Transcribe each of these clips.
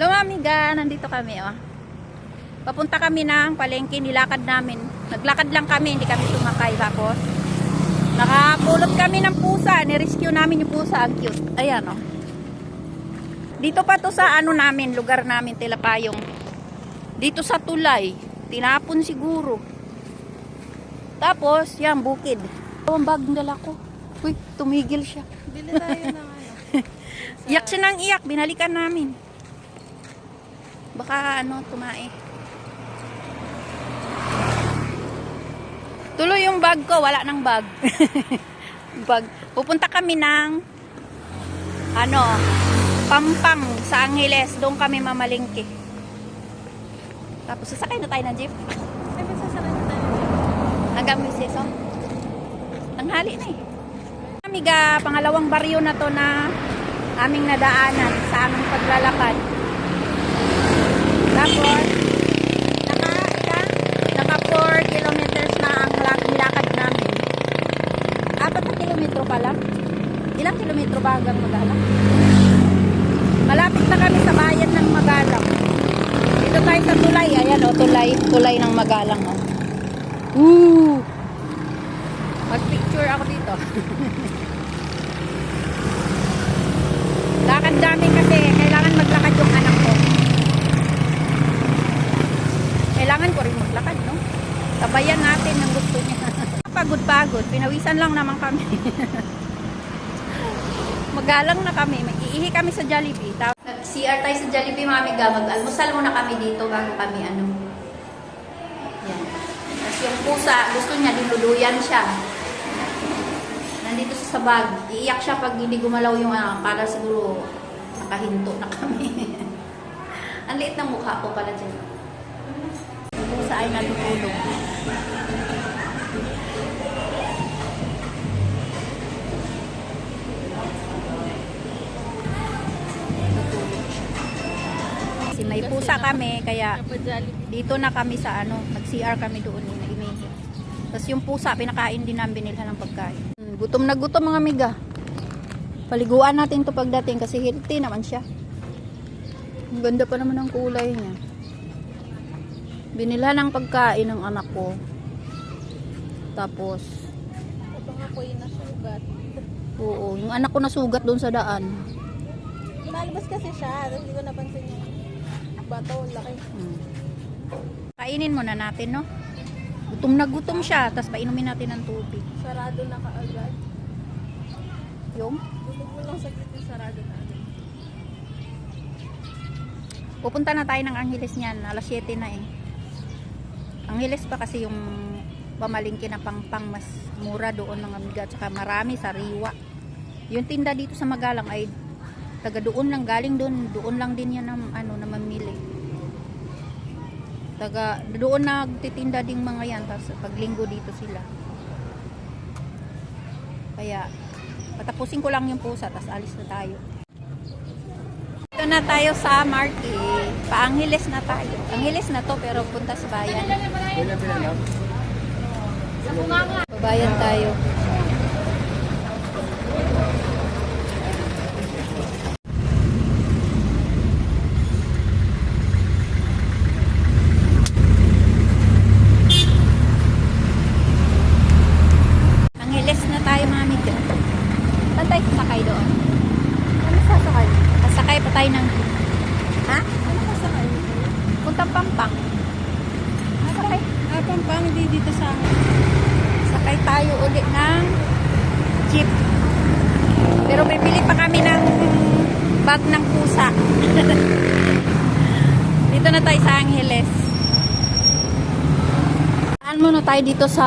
Hello, amiga. Nandito kami, oh. Papunta kami ng palengke, nilakad namin. Naglakad lang kami, hindi kami sumakay. Tapos, nakapulot kami ng pusa. Nirescue namin yung pusa. Ang cute. Ayan, oh. Dito pa to sa ano namin, lugar namin, Tilapayong. Dito sa tulay. Tinapon siguro. Tapos, yan, bukid. Ito ang bag dala ko. Uy, tumigil siya. Bili tayo ng ano. Iyak siya ng iyak, binalikan namin. Baka ano, tumae. Tuloy yung bag ko, wala nang bag. bag. Pupunta kami ng ano, Pampang sa Angeles. Doon kami mamalingki. Tapos sasakay na tayo ng jeep. May sasakay na tayo. Hanggang Miseso. Tanghali na eh. Amiga, pangalawang baryo na to na aming nadaanan sa aming paglalakad. Tapos, naka, ilan? Naka 4 kilometers na ang lak- nilakad namin. Apat na kilometro pa lang. Ilang kilometro ba hanggang Magalang? Malapit na kami sa bayan ng Magalang. Dito tayo sa tulay. Ayan o, tulay. Tulay ng Magalang o. Woo! Mag-picture ako dito. Lakad dami kasi kailangan maglakad yung anak ko. Kailangan ko rin maglakad, no? Tabayan natin ng gusto niya. Pagod-pagod. Pinawisan lang naman kami. Magalang na kami. Mag-iihi kami sa Jollibee. Nag-CR tayo sa Jollibee, mga amiga. Mag-almusal muna kami dito bago kami ano. Yan. Tapos yung pusa, gusto niya, diluluyan siya. Nandito sa bag. Iiyak siya pag hindi gumalaw yung ano, para siguro nakahinto na kami. Ang liit ng mukha ko pala dyan. Yung pusa ay. Natutulog Pusa kami, kaya dito na kami sa ano, nag-CR kami doon na imihi. Tapos yung pusa, pinakain din namin binilhan ng pagkain. Hmm, Gutom na gutom mga amiga. Paliguan natin to pagdating kasi healthy naman siya. Ang ganda pa naman ng kulay niya. Binilhan ng pagkain ng anak ko. Tapos, Ito nga po yung nasugat. oo, yung anak ko nasugat doon sa daan. Lumalabas kasi siya. Tapos hindi ko napansin yung bato. Laki. Hmm. Kainin muna natin, no? Gutom na gutom siya, tapos painumin natin ng tubig. Sarado na kaagad. Yung Gusto mo lang saglit yung sarado na. Pupunta na tayo ng Angeles niyan. Alas 7 na eh. Angeles pa kasi yung pamalingki na pangpang mas mura doon mga amiga. Tsaka marami sa Riwa. Yung tinda dito sa Magalang ay taga doon lang galing doon. Doon lang din yan ng ano na mamili. Taga doon nagtitinda ding mga yan. Tapos paglinggo dito sila. Kaya patapusin ko lang yung pusa. Tapos alis na tayo. Ito na tayo sa market. Pa-Angeles na tayo. Angeles na to pero punta sa bayan. Babayan tayo. Angeles na tayo mga amiga. Saan tayo sasakay doon? Ano sasakay? Sasakay pa tayo ng... Ha? Ano sasakay? Puntang Pampang. Sakay. Ah, pampang. Hindi dito sa akin. Sakay tayo ulit ng jeep. Pero bibili pa kami ng bag ng pusa. Dito na tayo sa Angeles. Saan muna tayo dito sa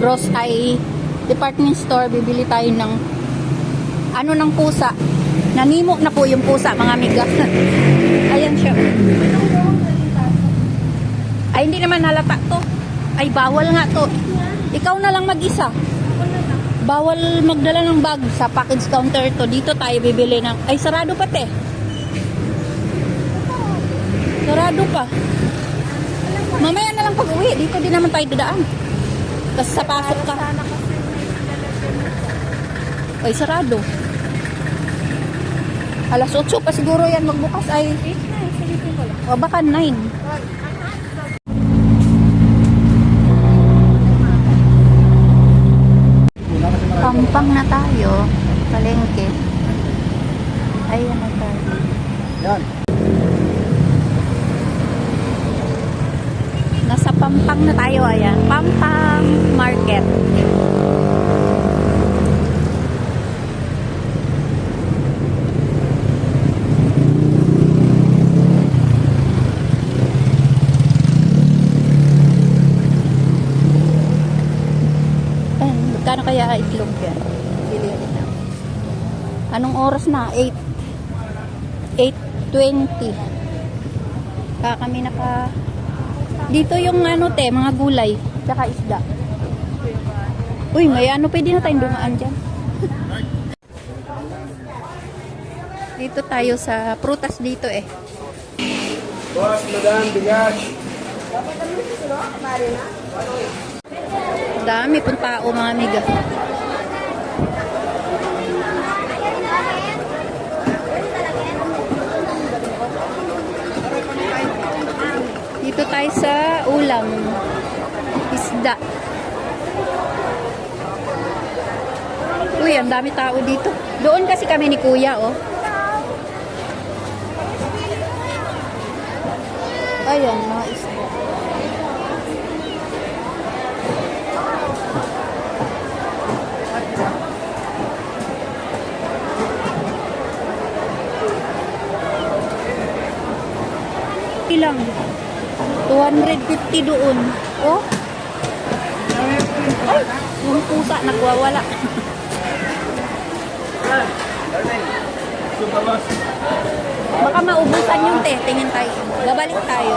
Gross Eye department store. Bibili tayo ng ano ng pusa. Nanimo na po yung pusa mga amiga. Ayan siya. Ay, hindi naman halata to. Ay, bawal nga to. Ikaw na lang mag-isa. Bawal magdala ng bag sa package counter to. Dito tayo bibili ng... Ay, sarado pa te. Sarado pa. Mamaya na lang pag-uwi. Dito din naman tayo dadaan. Tapos sa pasok ka. Kasi. Ay, sarado. Alas 8 pa siguro yan magbukas ay. O baka 9. Pampang na tayo. Palengke. Ayan na tayo. Yan. Pampang na tayo. Ayan. Pampang Market. Ayan, magkano kaya itlog yan? Anong oras na? 8 8.20 Kaya kami naka dito yung ano te, mga gulay tsaka isda. Uy may ano pwede na tayong dumaan dyan. Dito tayo sa prutas dito eh. Boss, madam, bigas. dami pong tao mga amiga dito tayo ulam. Isda. Uy ang dami tao dito. Doon kasi kami ni kuya oh. Ayan mga isda. Ilang 250 doon. Oh. Ay yung pusa nagwawala. Baka maubusan yung te. Tingin tayo. Babalik tayo.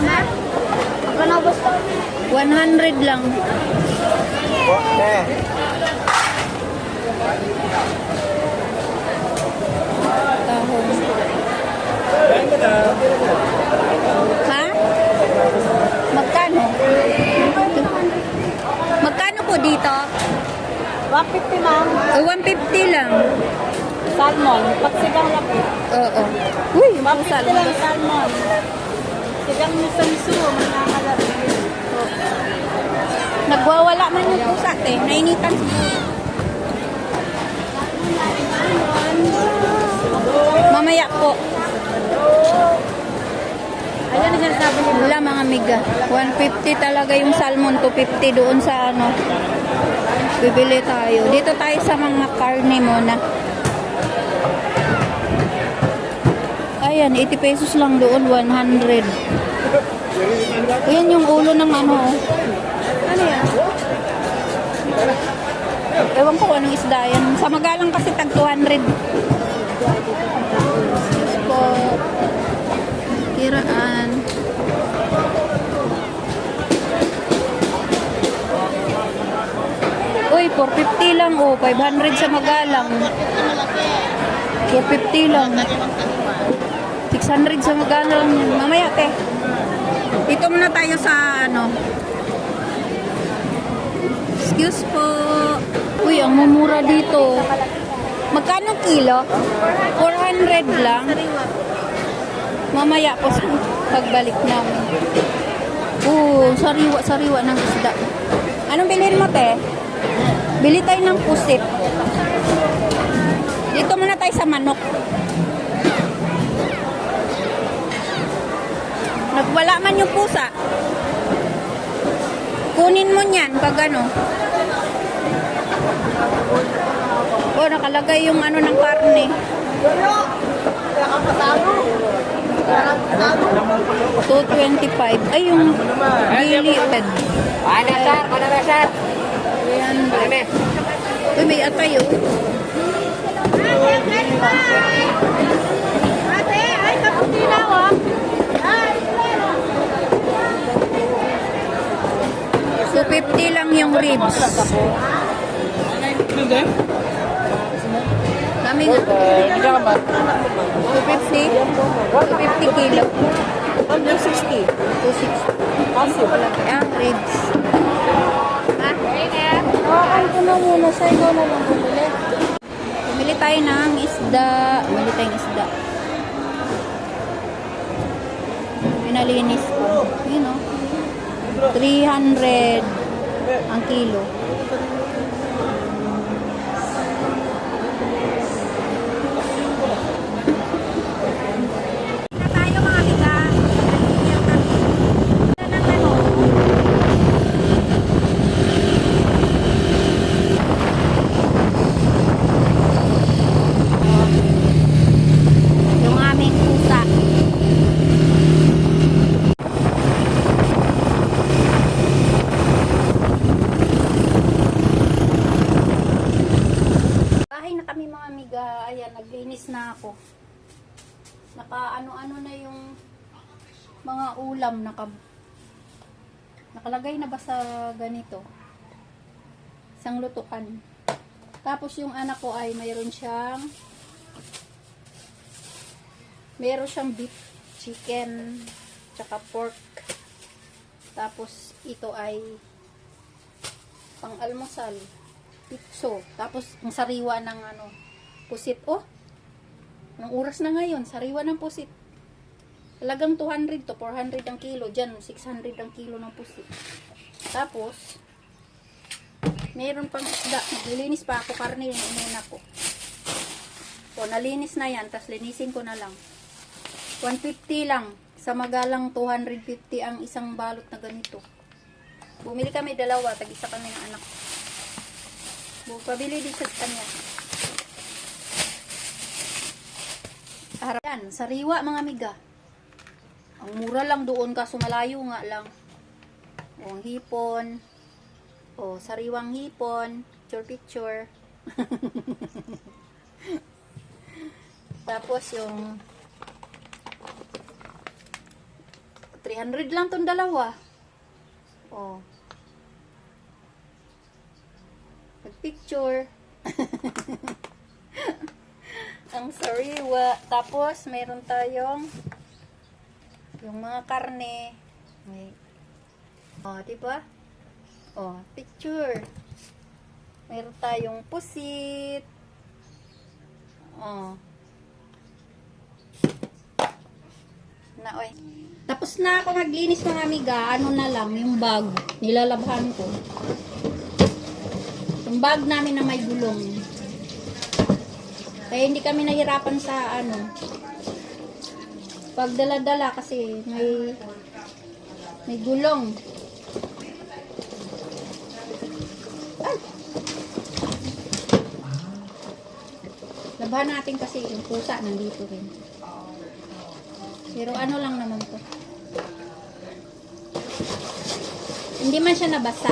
ha? baka naubos 100 lang. Okay. tahong ha? magkano? magkano po dito? 150 ma'am. Oh, 150 lang Salmon. Pagsigang lang po. oo uy yung pusa 150 lang salmon. Sigang miso miso. Manangalat. Nagwawala man yung pusa, te. Nainitan siguro. Mamaya po. Ayan ang sinasabi niyo. Wala mga miga. 150 talaga yung salmon. 250 doon sa ano. Bibili tayo. Dito tayo sa mga karne muna. Ayan, 80 pesos lang doon. 100. Ayan yung ulo ng ano. oh. Ano yan? Ewan ko anong isda yan. Sa magalang kasi tag 200. Excuse po. Kiraan. Uy, 450 lang oh. 500 sa magalang. 450 lang. 600 sa magalang. Mamaya, te. Dito muna tayo sa ano. Excuse po. Uy, ang mumura dito. Magkano kilo? 400 lang. Mamaya po sa pagbalik namin. Oo, sariwa, sariwa ng isda. Anong bilhin mo, te? Bili tayo ng pusit. Dito muna tayo sa manok. Nagwala man yung pusa. Kunin mo niyan pag ano. Oh, nakalagay yung ano ng karne. 225. Ay, yung gili. Ano, sir? Ano na, sir? Ayan. Ano? Uy, may atay oh. Ate, ay kaputi na oh. Ay, 250 lang yung ribs. Dami nga. 250? 250 kilo. 160. 260. Kasi wala. Ah, ribs. Ha? Hawakan ko na muna sa ikaw na lang bumili. Bili tayo ng isda. Bili tayong isda. Pinalinis ko. Yun o. 300 ang kilo. Na tayo mga biga. Nagigil kami. Wala nang ano. Yung aming pusa. Bahay na kami mga amiga. Ayan, naglinis na ako. Naka ano-ano na yung mga ulam naka nakalagay na ba sa ganito? Isang lutukan. Tapos yung anak ko ay mayroon siyang meron siyang beef chicken tsaka pork. Tapos ito ay pang almusal. Pitso. Tapos ang sariwa ng ano pusit. Oh, Anong oras na ngayon? Sariwa ng pusit. Talagang 200 to 400 ang kilo. Diyan, 600 ang kilo ng pusit. Tapos, meron pang isda. Naglilinis pa ako karne yung inuna ko. O, nalinis na yan. Tapos, linisin ko na lang. 150 lang. Sa magalang 250 ang isang balot na ganito. Bumili kami dalawa. Tag-isa kami ng anak Pabili din sa kanya. Harap yan, sariwa mga miga. Ang mura lang doon kaso malayo nga lang. O, ang hipon. O, sariwang hipon. Picture picture. Tapos yung 300 lang tong dalawa. O. Picture. ang sariwa. Tapos, meron tayong yung mga karne. May, oh, diba? Oh, picture. Meron tayong pusit. Oh. Na, oy. Tapos na ako naglinis mga amiga. Ano na lang, yung bag. Nilalabhan ko. Yung bag namin na may gulong. Kaya hindi kami nahirapan sa ano. Pagdala-dala kasi may may gulong. Ay! Labahan natin kasi yung pusa nandito rin. Pero ano lang naman to. Hindi man siya nabasa.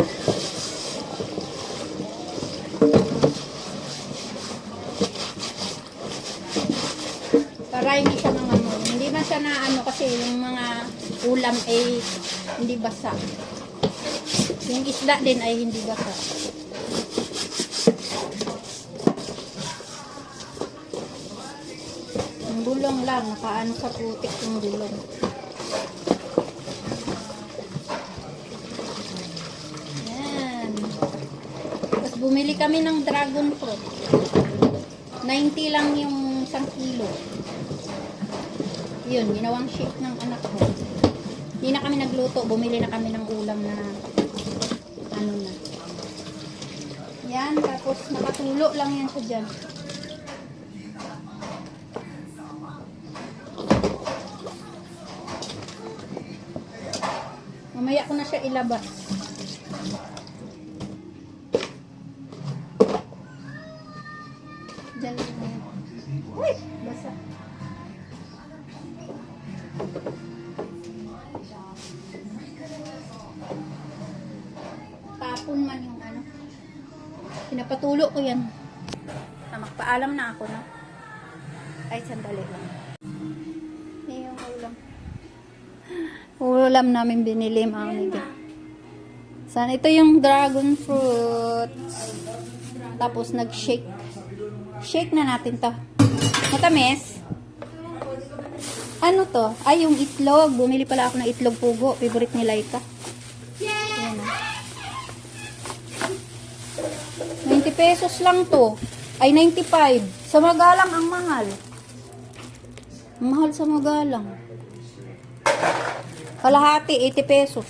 Para hindi siya man siya na ano kasi yung mga ulam ay hindi basa. Yung isda din ay hindi basa. Yung gulong lang, nakaano sa putik yung gulong. Yan. Tapos bumili kami ng dragon fruit. 90 lang yung isang kilo. Yun, ginawang shake ng anak ko. Hindi na kami nagluto, bumili na kami ng ulam na ano na. Yan, tapos nakatulo lang yan siya dyan. Mamaya ko na siya ilabas. Diyan lang. Uy! Basa. Tapon man yung ano. Pinapatulo ko yan. Na magpaalam na ako, no? Ay, sandali lang. Yan yung ulam. Ulam namin binili, mga amiga. Sana ito yung dragon fruit. Tapos nag-shake. Shake na natin to. Matamis. Ano to? Ay, yung itlog. Bumili pala ako ng itlog pugo. Favorite ni Laika. Ayan, ah. 20 pesos lang to. Ay, 95. Sa magalang ang mahal. Mahal sa magalang. Kalahati, 80 pesos.